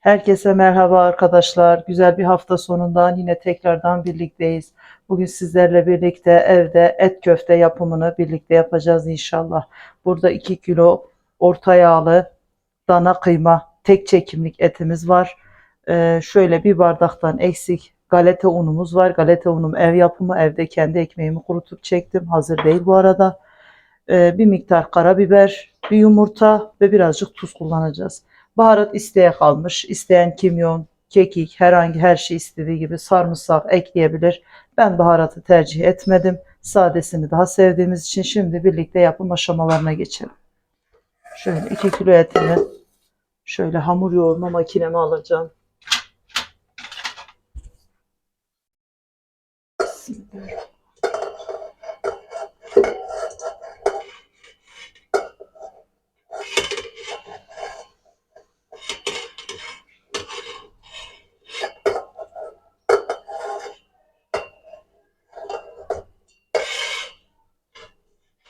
Herkese merhaba arkadaşlar. Güzel bir hafta sonundan yine tekrardan birlikteyiz. Bugün sizlerle birlikte evde et köfte yapımını birlikte yapacağız inşallah. Burada 2 kilo orta yağlı dana kıyma tek çekimlik etimiz var. Ee, şöyle bir bardaktan eksik galeta unumuz var. Galeta unum ev yapımı. Evde kendi ekmeğimi kurutup çektim. Hazır değil bu arada. Ee, bir miktar karabiber, bir yumurta ve birazcık tuz kullanacağız. Baharat isteğe kalmış. İsteyen kimyon, kekik, herhangi her şey istediği gibi sarımsak ekleyebilir. Ben baharatı tercih etmedim. Sadesini daha sevdiğimiz için şimdi birlikte yapım aşamalarına geçelim. Şöyle 2 kilo etimi şöyle hamur yoğurma makineme alacağım.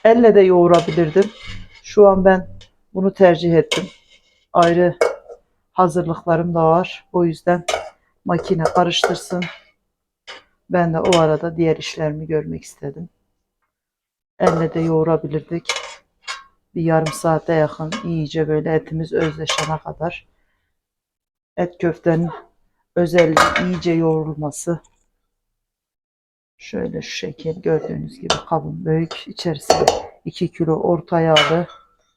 Elle de yoğurabilirdim. Şu an ben bunu tercih ettim. Ayrı hazırlıklarım da var. O yüzden makine karıştırsın. Ben de o arada diğer işlerimi görmek istedim. Elle de yoğurabilirdik. Bir yarım saate yakın iyice böyle etimiz özleşene kadar. Et köftenin özelliği iyice yoğrulması. Şöyle şu şekil gördüğünüz gibi kabın büyük. İçerisine 2 kilo orta yağlı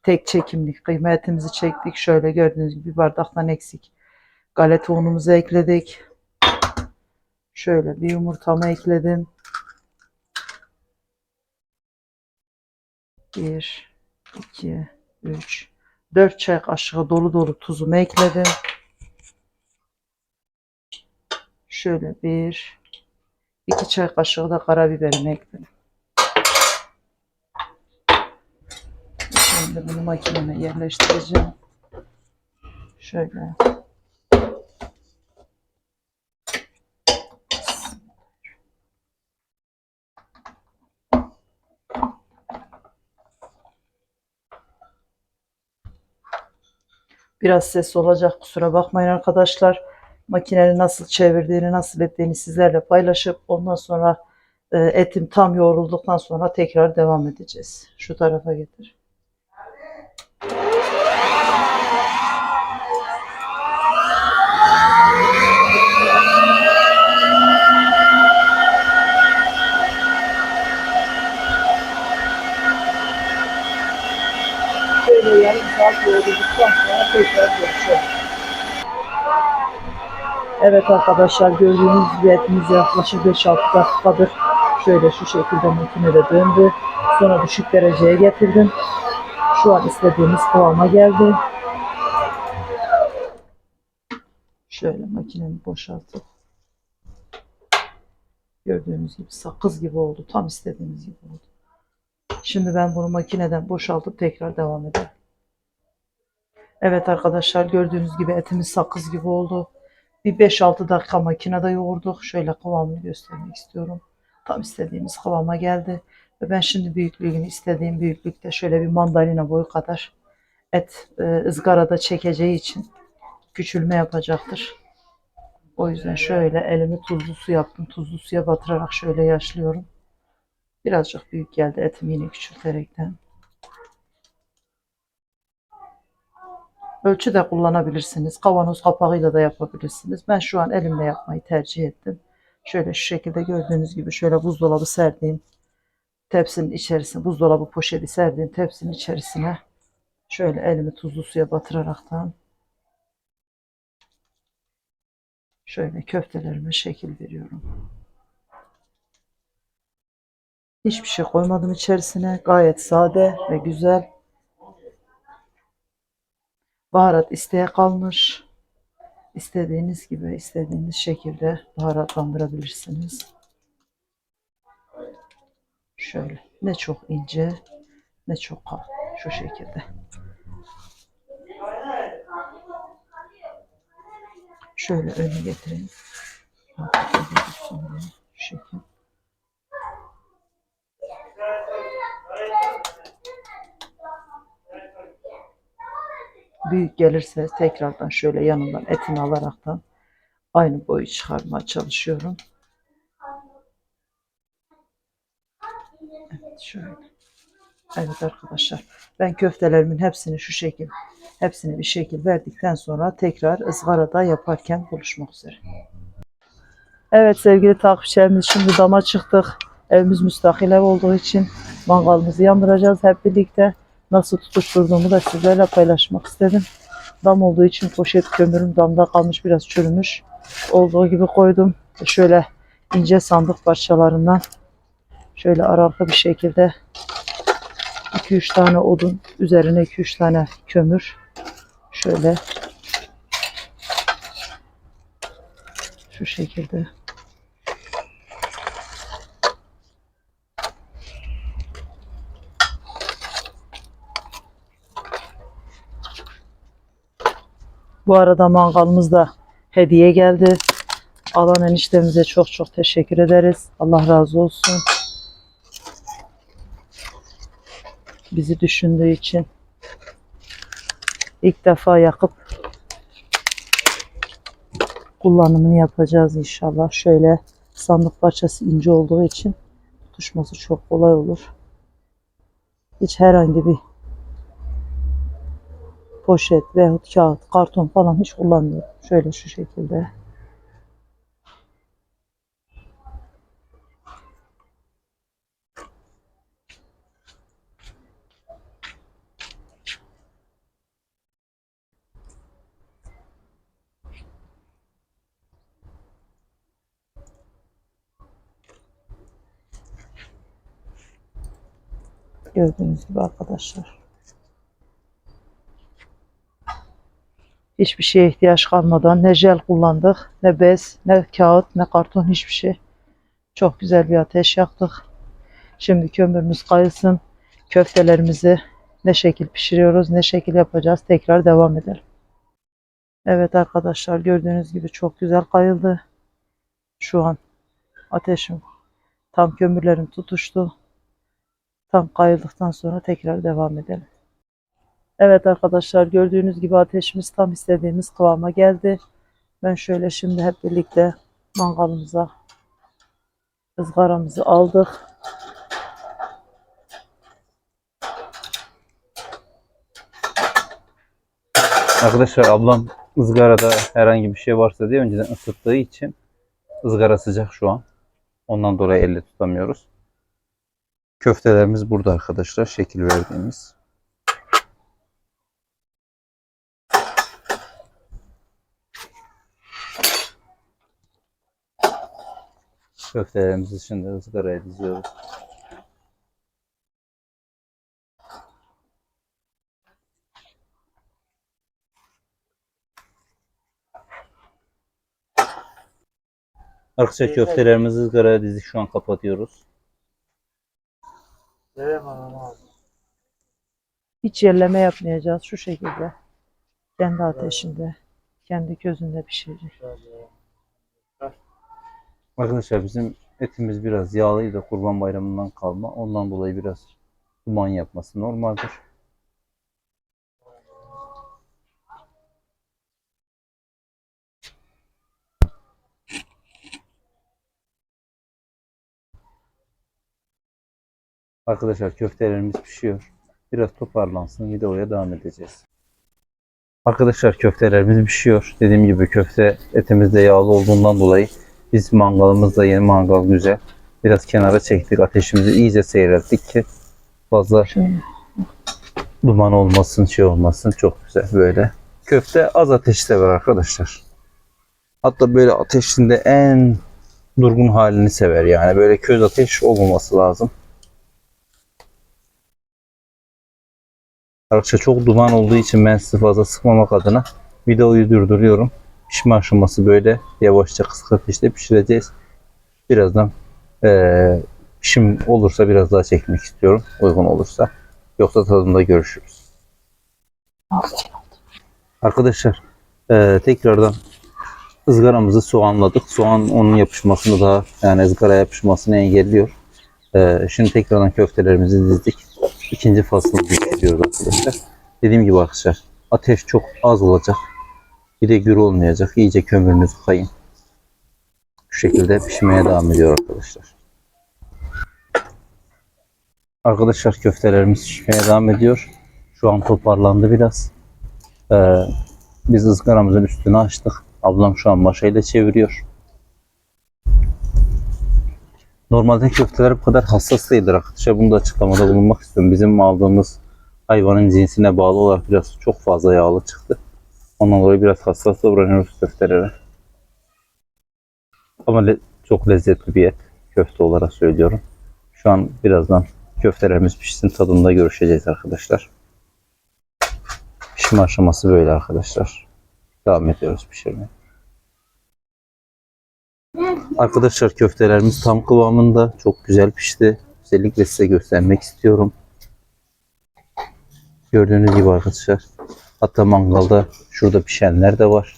tek çekimlik kıyma etimizi çektik. Şöyle gördüğünüz gibi bir bardaktan eksik. Galeta unumuzu ekledik. Şöyle bir yumurtamı ekledim. Bir, iki, üç, dört çay kaşığı dolu dolu tuzumu ekledim. Şöyle bir, iki çay kaşığı da karabiberimi ekledim. Şimdi bunu makineme yerleştireceğim. Şöyle. Biraz ses olacak kusura bakmayın arkadaşlar. Makinenin nasıl çevirdiğini, nasıl ettiğini sizlerle paylaşıp ondan sonra e, etim tam yoğrulduktan sonra tekrar devam edeceğiz. Şu tarafa getir. Şöyle yarım saat yoğrulduktan sonra tekrar görüşelim. Evet arkadaşlar gördüğünüz gibi etimiz yaklaşık 5-6 dakikadır şöyle şu şekilde makinede döndü. Sonra düşük dereceye getirdim. Şu an istediğimiz kıvama geldi. Şöyle makinemi boşaltıp gördüğünüz gibi sakız gibi oldu. Tam istediğimiz gibi oldu. Şimdi ben bunu makineden boşaltıp tekrar devam edelim. Evet arkadaşlar gördüğünüz gibi etimiz sakız gibi oldu. Bir 5-6 dakika makinede yoğurduk. Şöyle kıvamını göstermek istiyorum. Tam istediğimiz kıvama geldi. Ve ben şimdi büyüklüğünü istediğim büyüklükte şöyle bir mandalina boyu kadar et e, ızgarada çekeceği için küçülme yapacaktır. O yüzden şöyle elimi tuzlu su yaptım. Tuzlu suya batırarak şöyle yaşlıyorum. Birazcık büyük geldi etimi yine küçülterekten. Ölçü de kullanabilirsiniz. Kavanoz kapağıyla da yapabilirsiniz. Ben şu an elimle yapmayı tercih ettim. Şöyle şu şekilde gördüğünüz gibi şöyle buzdolabı serdiğim tepsinin içerisine, buzdolabı poşeti serdiğim tepsinin içerisine şöyle elimi tuzlu suya batıraraktan şöyle köftelerime şekil veriyorum. Hiçbir şey koymadım içerisine. Gayet sade ve güzel. Baharat isteğe kalmış. İstediğiniz gibi, istediğiniz şekilde baharatlandırabilirsiniz. Şöyle. Ne çok ince, ne çok kalın. Şu şekilde. Şöyle öne getireyim. Şu şekil. Büyük gelirse tekrardan şöyle yanından etini alaraktan aynı boyu çıkarmaya çalışıyorum. Evet şöyle. Evet arkadaşlar. Ben köftelerimin hepsini şu şekil hepsini bir şekil verdikten sonra tekrar ızgarada yaparken buluşmak üzere. Evet sevgili takipçilerimiz şimdi dama çıktık. Evimiz müstakil ev olduğu için mangalımızı yandıracağız hep birlikte. Nasıl tutuşturduğumu da sizlerle paylaşmak istedim. Dam olduğu için poşet kömürüm damda kalmış biraz çürümüş. Olduğu gibi koydum. Şöyle ince sandık parçalarından şöyle aralıklı bir şekilde 2-3 tane odun üzerine 2-3 tane kömür şöyle şu şekilde Bu arada mangalımız da hediye geldi. Alan eniştemize çok çok teşekkür ederiz. Allah razı olsun. Bizi düşündüğü için. İlk defa yakıp kullanımını yapacağız inşallah. Şöyle sandık parçası ince olduğu için tutuşması çok kolay olur. Hiç herhangi bir poşet veyahut kağıt, karton falan hiç kullanmıyorum. Şöyle şu şekilde. Gördüğünüz gibi arkadaşlar. Hiçbir şeye ihtiyaç kalmadan ne jel kullandık, ne bez, ne kağıt, ne karton hiçbir şey. Çok güzel bir ateş yaktık. Şimdi kömürümüz kayılsın. Köftelerimizi ne şekil pişiriyoruz, ne şekil yapacağız tekrar devam edelim. Evet arkadaşlar gördüğünüz gibi çok güzel kayıldı. Şu an ateşim tam kömürlerim tutuştu. Tam kayıldıktan sonra tekrar devam edelim. Evet arkadaşlar gördüğünüz gibi ateşimiz tam istediğimiz kıvama geldi. Ben şöyle şimdi hep birlikte mangalımıza ızgaramızı aldık. Arkadaşlar ablam ızgarada herhangi bir şey varsa diye önceden ısıttığı için ızgara sıcak şu an. Ondan dolayı elle tutamıyoruz. Köftelerimiz burada arkadaşlar. Şekil verdiğimiz. Köftelerimizi şimdi ızgaraya diziyoruz. Arkadaşlar köftelerimizi ızgaraya dizdik. Şu an kapatıyoruz. Hiç yerleme yapmayacağız şu şekilde. Kendi ateşinde, kendi közünde pişirecek. Arkadaşlar bizim etimiz biraz yağlıydı kurban bayramından kalma. Ondan dolayı biraz duman yapması normaldir. Arkadaşlar köftelerimiz pişiyor. Biraz toparlansın videoya devam edeceğiz. Arkadaşlar köftelerimiz pişiyor. Dediğim gibi köfte etimiz de yağlı olduğundan dolayı biz mangalımız da yeni mangal güzel. Biraz kenara çektik. Ateşimizi iyice seyrettik ki fazla Şöyle. duman olmasın, şey olmasın. Çok güzel böyle. Köfte az ateşte var arkadaşlar. Hatta böyle ateşinde en durgun halini sever yani. Böyle köz ateş olmaması lazım. Arkadaşlar çok duman olduğu için ben sizi fazla sıkmamak adına videoyu durduruyorum. Pişme aşaması böyle yavaşça kısık ateşte pişireceğiz. Birazdan eee pişim olursa biraz daha çekmek istiyorum. Uygun olursa. Yoksa tadında görüşürüz. Arkadaşlar eee, tekrardan ızgaramızı soğanladık. Soğan onun yapışmasını daha yani ızgara yapışmasını engelliyor. Eee, şimdi tekrardan köftelerimizi dizdik. İkinci faslını bitiriyoruz arkadaşlar. Dediğim gibi arkadaşlar Ateş çok az olacak. Bir de gür olmayacak. İyice kömürünüzü kayın. Şu şekilde pişmeye devam ediyor arkadaşlar. Arkadaşlar köftelerimiz pişmeye devam ediyor. Şu an toparlandı biraz. Ee, biz ızgaramızın üstünü açtık. Ablam şu an maşayla çeviriyor. Normalde köfteler bu kadar hassas değildir arkadaşlar. Bunu da açıklamada bulunmak istiyorum. Bizim aldığımız hayvanın cinsine bağlı olarak biraz çok fazla yağlı çıktı. Ondan dolayı biraz hassas davranıyoruz köftelere. Ama le- çok lezzetli bir et. Köfte olarak söylüyorum. Şu an birazdan köftelerimiz pişsin tadında görüşeceğiz arkadaşlar. Pişme aşaması böyle arkadaşlar. Devam ediyoruz pişirmeye. Arkadaşlar köftelerimiz tam kıvamında. Çok güzel pişti. Özellikle size göstermek istiyorum. Gördüğünüz gibi arkadaşlar. Hatta mangalda şurada pişenler de var.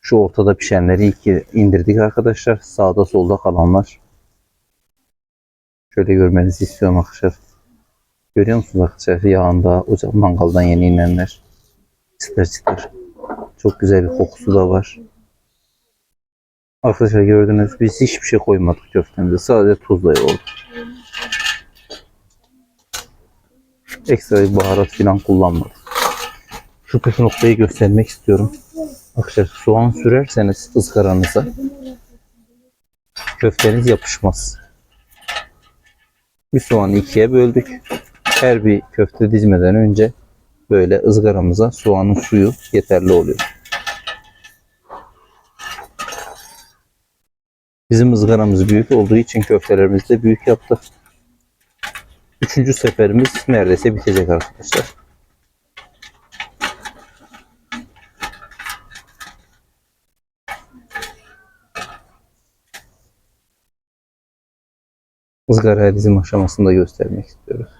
Şu ortada pişenleri ilk indirdik arkadaşlar. Sağda solda kalanlar. Şöyle görmenizi istiyorum arkadaşlar. Görüyor musunuz arkadaşlar? Yağında, ocak mangaldan yeni inenler. Çıtır çıtır. Çok güzel bir kokusu da var. Arkadaşlar gördünüz biz hiçbir şey koymadık köftemize. Sadece tuzla yoğurduk. Ekstra bir baharat falan kullanmadık. Şu püf noktayı göstermek istiyorum. Arkadaşlar soğan sürerseniz ızgaranıza köfteniz yapışmaz. Bir soğanı ikiye böldük. Her bir köfte dizmeden önce böyle ızgaramıza soğanın suyu yeterli oluyor. Bizim ızgaramız büyük olduğu için köftelerimizi de büyük yaptık. Üçüncü seferimiz neredeyse bitecek arkadaşlar. Izgaraya dizim aşamasında göstermek istiyoruz.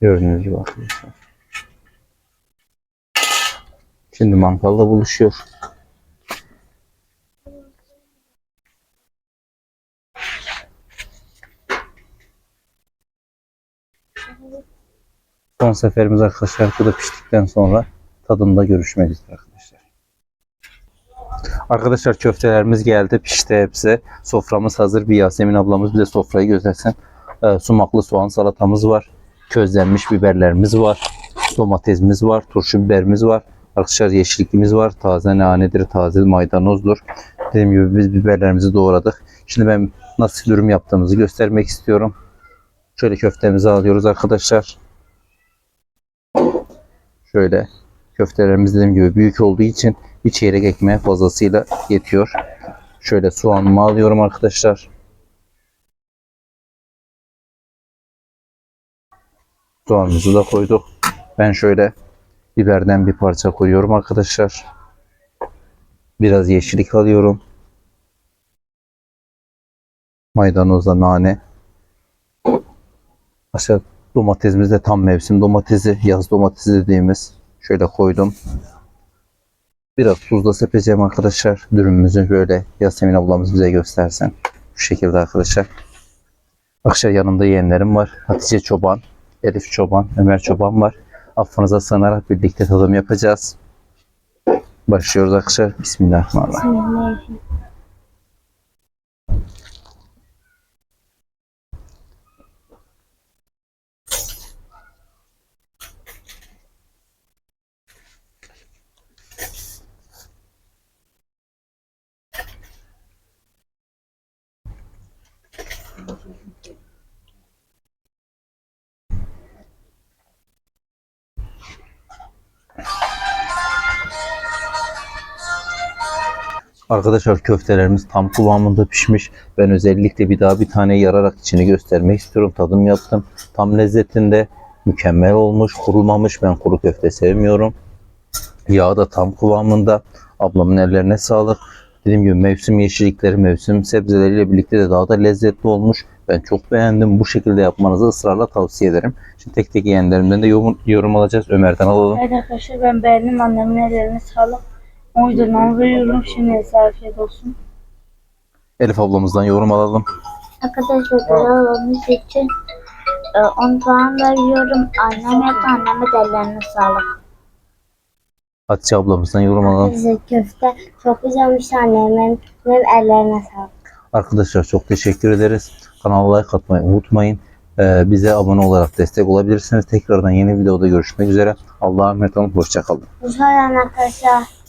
Gördüğünüz gibi arkadaşlar. Şimdi mangalda buluşuyor. Son seferimiz arkadaşlar bu da piştikten sonra tadında görüşmek arkadaşlar. Arkadaşlar köftelerimiz geldi pişti hepsi. Soframız hazır. Bir Yasemin ablamız bize sofrayı göstersin. Ee, sumaklı soğan salatamız var. Közlenmiş biberlerimiz var. Domatesimiz var. Turşu biberimiz var. Arkadaşlar yeşillikimiz var. Taze nanedir, taze maydanozdur. Dediğim gibi biz biberlerimizi doğradık. Şimdi ben nasıl dürüm yaptığımızı göstermek istiyorum. Şöyle köftemizi alıyoruz arkadaşlar. Şöyle köftelerimiz dediğim gibi büyük olduğu için bir çeyrek ekmeğe fazlasıyla yetiyor. Şöyle soğanımı alıyorum arkadaşlar. Soğanımızı da koyduk. Ben şöyle biberden bir parça koyuyorum arkadaşlar. Biraz yeşillik alıyorum. Maydanozla nane. Aşağı domatesimiz de tam mevsim domatesi, yaz domatesi dediğimiz. Şöyle koydum. Biraz tuz da sepeceğim arkadaşlar. Dürümümüzü böyle Yasemin ablamız bize göstersen. Bu şekilde arkadaşlar. Akşam yanımda yeğenlerim var. Hatice Çoban, Elif Çoban, Ömer Çoban var. Affınıza sığınarak birlikte tadım yapacağız. Başlıyoruz arkadaşlar. Bismillahirrahmanirrahim. Arkadaşlar köftelerimiz tam kıvamında pişmiş. Ben özellikle bir daha bir tane yararak içini göstermek istiyorum. Tadım yaptım. Tam lezzetinde mükemmel olmuş. Kurulmamış. Ben kuru köfte sevmiyorum. Yağ da tam kıvamında. Ablamın ellerine sağlık. Dediğim gibi mevsim yeşillikleri, mevsim sebzeleriyle birlikte de daha da lezzetli olmuş. Ben çok beğendim. Bu şekilde yapmanızı ısrarla tavsiye ederim. Şimdi tek tek yeğenlerimden de yorum, yorum alacağız. Ömer'den alalım. Evet arkadaşlar ben beğendim. Annemin ellerine sağlık. O yüzden onu veriyorum. Şimdi size afiyet olsun. Elif ablamızdan yorum alalım. Arkadaşlar güzel olmuş için e, 10 puan veriyorum. Annem yaptı. Anneme de ellerine sağlık. Hatice ablamızdan yorum alalım. Arkadaşlar köfte çok güzelmiş annemin. Benim ellerine sağlık. Arkadaşlar çok teşekkür ederiz. Kanala like atmayı unutmayın. Ee, bize abone olarak destek olabilirsiniz. Tekrardan yeni videoda görüşmek üzere. Allah'a emanet olun. Hoşçakalın. Hoşçakalın arkadaşlar.